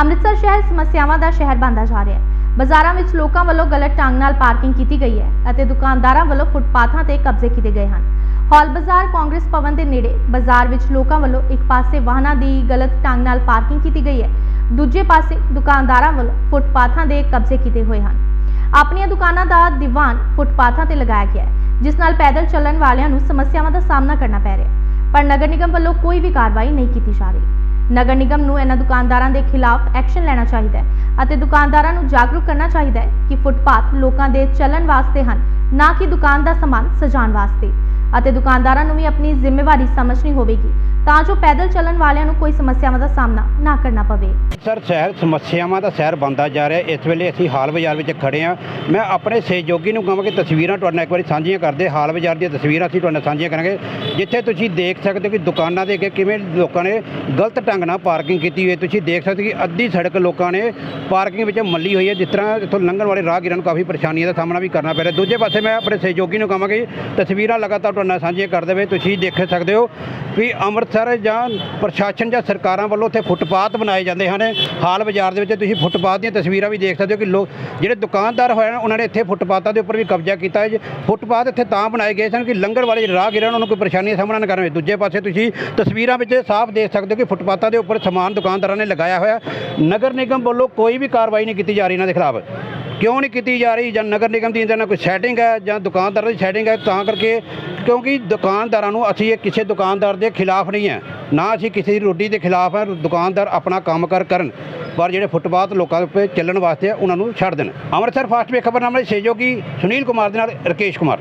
ਅੰਮ੍ਰਿਤਸਰ ਸ਼ਹਿਰ ਸਮੱਸਿਆਵਾਂ ਦਾ ਸ਼ਹਿਰ ਬਣਦਾ ਜਾ ਰਿਹਾ ਹੈ। ਬਾਜ਼ਾਰਾਂ ਵਿੱਚ ਲੋਕਾਂ ਵੱਲੋਂ ਗਲਤ ਢੰਗ ਨਾਲ ਪਾਰਕਿੰਗ ਕੀਤੀ ਗਈ ਹੈ ਅਤੇ ਦੁਕਾਨਦਾਰਾਂ ਵੱਲੋਂ ਫੁੱਟਪਾਥਾਂ ਤੇ ਕਬਜ਼ੇ ਕੀਤੇ ਗਏ ਹਨ। ਹਾਲ ਬਾਜ਼ਾਰ ਕਾਂਗਰਸ ਭਵਨ ਦੇ ਨੇੜੇ ਬਾਜ਼ਾਰ ਵਿੱਚ ਲੋਕਾਂ ਵੱਲੋਂ ਇੱਕ ਪਾਸੇ ਵਾਹਨਾਂ ਦੀ ਗਲਤ ਢੰਗ ਨਾਲ ਪਾਰਕਿੰਗ ਕੀਤੀ ਗਈ ਹੈ, ਦੂਜੇ ਪਾਸੇ ਦੁਕਾਨਦਾਰਾਂ ਵੱਲੋਂ ਫੁੱਟਪਾਥਾਂ ਦੇ ਕਬਜ਼ੇ ਕੀਤੇ ਹੋਏ ਹਨ। ਆਪਣੀਆਂ ਦੁਕਾਨਾਂ ਦਾ ਦੀਵਾਨ ਫੁੱਟਪਾਥਾਂ ਤੇ ਲਗਾਇਆ ਗਿਆ ਹੈ, ਜਿਸ ਨਾਲ ਪੈਦਲ ਚੱਲਣ ਵਾਲਿਆਂ ਨੂੰ ਸਮੱਸਿਆਵਾਂ ਦਾ ਸਾਹਮਣਾ ਕਰਨਾ ਪੈ ਰਿਹਾ ਹੈ, ਪਰ ਨਗਰ ਨਿਗਮ ਵੱਲੋਂ ਕੋਈ ਵੀ ਕਾਰਵਾਈ ਨਹੀਂ ਕੀਤੀ ਜਾ ਰਹੀ। ਨਗਰ ਨਿਗਮ ਨੂੰ ਇਹਨਾਂ ਦੁਕਾਨਦਾਰਾਂ ਦੇ ਖਿਲਾਫ ਐਕਸ਼ਨ ਲੈਣਾ ਚਾਹੀਦਾ ਹੈ ਅਤੇ ਦੁਕਾਨਦਾਰਾਂ ਨੂੰ ਜਾਗਰੂਕ ਕਰਨਾ ਚਾਹੀਦਾ ਹੈ ਕਿ ਫੁੱਟਪਾਥ ਲੋਕਾਂ ਦੇ ਚੱਲਣ ਵਾਸਤੇ ਹਨ, ਨਾ ਕਿ ਦੁਕਾਨ ਦਾ ਸਮਾਨ ਸਜਾਉਣ ਵਾਸਤੇ। ਅਤੇ ਦੁਕਾਨਦਾਰਾਂ ਨੂੰ ਵੀ ਆਪਣੀ ਜ਼ਿੰਮੇਵਾਰੀ ਸਮਝਣੀ ਹੋਵੇਗੀ ਤਾਂ ਜੋ ਪੈਦਲ ਚੱਲਣ ਵਾਲਿਆਂ ਨੂੰ ਕੋਈ ਸਮੱਸਿਆਵਾਂ ਦਾ ਸਾਹਮਣਾ ਨਾ ਕਰਨਾ ਪਵੇ। ਸਰ, ਸ਼ਹਿਰ ਸਮੱਸਿਆਵਾਂ ਦਾ ਸ਼ਹਿਰ ਬਣਦਾ ਜਾ ਰਿਹਾ। ਇਸ ਵੇਲੇ ਅਸੀਂ ਹਾਲ ਬਾਜ਼ਾਰ ਵਿੱਚ ਖੜੇ ਹਾਂ। ਮੈਂ ਆਪਣੇ ਸਹਿਯੋਗੀ ਨੂੰ ਕਹਾਂਗਾ ਕਿ ਤਸਵੀਰਾਂ ਤੁਹਾਡੇ ਨਾਲ ਇੱਕ ਵਾਰੀ ਸਾਂਝੀਆਂ ਕਰਦੇ। ਹਾਲ ਬਾਜ਼ਾਰ ਦੀਆਂ ਤਸਵੀਰਾਂ ਅਸੀਂ ਤੁਹਾਡੇ ਨਾਲ ਸਾਂਝੀਆਂ ਕਰਾਂਗੇ, ਜਿੱਥੇ ਤੁਸੀਂ ਦੇਖ ਸਕਦੇ ਹੋ ਕਿ ਦੁਕਾਨਾਂ ਦੇ ਅੱਗੇ ਕਿਵੇਂ ਲੋਕਾਂ ਨੇ ਗਲਤ ਢੰਗ ਨਾਲ ਪਾਰਕਿੰਗ ਕੀਤੀ ਹੋਈ ਹੈ। ਤੁਸੀਂ ਦੇਖ ਸਕਦੇ ਹੋ ਕਿ ਅੱਧੀ ਸੜਕ ਲੋਕਾਂ ਨੇ ਪਾਰਕਿੰਗ ਵਿੱਚ ਮੱਲੀ ਹੋਈ ਹੈ, ਜਿਸ ਤਰ੍ਹਾਂ ਇੱਥੋਂ ਲੰਘਣ ਵਾਲੇ ਰਾਹਗੀਰਾਂ ਨੂੰ ਕਾਫੀ ਪਰੇਸ਼ਾਨੀਆਂ ਦਾ ਸਾਹਮਣਾ ਵੀ ਕਰਨਾ ਪੈ ਰਿਹਾ। ਦੂਜੇ ਪਾਸੇ ਮੈਂ ਆਪਣੇ ਸਹਿਯੋਗੀ ਨੂੰ ਕਹਾਂਗਾ ਕਿ ਤਸਵੀਰਾਂ ਲਗਾਤਾਰ ਤੁਹਾਡੇ ਨਾਲ ਸਾਂਝੀਆਂ ਕਰਦੇ ਹੋਏ ਤੁਸੀਂ ਦੇਖ ਸਕਦੇ ਹੋ ਵੀ ਅੰਮ੍ਰਿਤਸਰ ਜਾਂ ਪ੍ਰਸ਼ਾਸਨ ਜਾਂ ਸਰਕਾਰਾਂ ਵੱਲੋਂ ਉੱਥੇ ਫੁੱਟਪਾਥ ਬਣਾਏ ਜਾਂਦੇ ਹਨ। ਹਾਲ ਬਾਜ਼ਾਰ ਦੇ ਵਿੱਚ ਤੁਸੀਂ ਫੁੱਟਪਾਥ ਦੀਆਂ ਤਸਵੀਰਾਂ ਵੀ ਦੇਖ ਸਕਦੇ ਹੋ ਕਿ ਲੋਕ ਜਿਹੜੇ ਦੁਕਾਨਦਾਰ ਹੋਏ ਹਨ, ਉਹਨਾਂ ਨੇ ਇੱਥੇ ਫੁੱਟਪਾਥਾਂ ਦੇ ਉੱਪਰ ਵੀ ਕਬਜ਼ਾ ਕੀਤਾ ਹੈ। ਫੁੱਟਪਾਥ ਇੱਥੇ ਤਾਂ ਬਣਾਏ ਗਏ ਸਨ ਕਿ ਲੰਗਰ ਵਾਲੇ ਜਿਹੜੇ ਰਾਹਗੀਰਾਂ ਨੂੰ ਉਹਨਾਂ ਨੂੰ ਕੋਈ ਪਰੇਸ਼ਾਨੀ ਦਾ ਸਾਹਮਣਾ ਨਾ ਕਰਨਾ ਦੂਜੇ ਪਾਸੇ ਤੁਸੀਂ ਤਸਵੀਰਾਂ ਵਿੱਚ ਸਾਫ਼ ਦੇਖ ਸਕਦੇ ਹੋ ਕਿ ਫੁੱਟਪਾਥਾਂ ਦੇ ਉੱਪਰ ਸਮਾਨ ਦੁਕਾਨਦਾਰਾਂ ਨੇ ਲਗਾਇਆ ਹੋਇਆ। ਨਗਰ ਨਿਗਮ ਵੱਲੋਂ ਕੋਈ ਵੀ ਕਾਰਵਾਈ ਨਹੀਂ ਕੀਤੀ ਜਾ ਰਹੀ ਇਹਨਾਂ ਦੇ ਖਿਲਾਫ। ਕਿਉਂ ਨਹੀਂ ਕੀਤੀ ਜਾ ਰਹੀ? ਜਾਂ ਨਗਰ ਨਿਗਮ ਦੀ ਇਹਦੇ ਨਾਲ ਕੋਈ ਸੈਟਿੰਗ ਹੈ ਜਾਂ ਦੁਕਾਨਦਾਰਾਂ ਦੀ ਸੈਟਿੰਗ ਹੈ? ਤਾਂ ਕਰਕੇ ਕਿਉਂਕਿ ਦੁਕਾਨਦਾਰਾਂ ਨੂੰ ਅਸੀਂ ਇਹ ਕਿਸੇ ਦੁਕਾਨਦਾਰ ਦੇ ਖਿਲਾਫ ਨਹੀਂ ਹੈ। ਨਾ ਅਸੀਂ ਕਿਸੇ ਦੀ ਰੋਟੀ ਦੇ ਖਿਲਾਫ ਹੈ। ਦੁਕਾਨਦਾਰ ਆਪਣਾ ਕੰਮ ਕਰ ਕਰਨ। ਪਰ ਜਿਹੜੇ ਫੁੱਟਪਾਥ ਲੋਕਾਂ ਦੇ ਉੱਤੇ ਚੱਲਣ ਵਾਸਤੇ ਉਹਨਾਂ ਨੂੰ ਛੱਡ ਦੇਣ। ਅੰਮ੍ਰਿਤਸਰ ਫਾਸਟ ਵੇ ਖਬਰਨਾਮੇ ਦੇ ਸਹਿਯੋਗੀ ਸੁਨੀਲ ਕੁਮਾਰ ਦੇ ਨਾਲ ਰਕੇਸ਼ ਕੁਮਾਰ।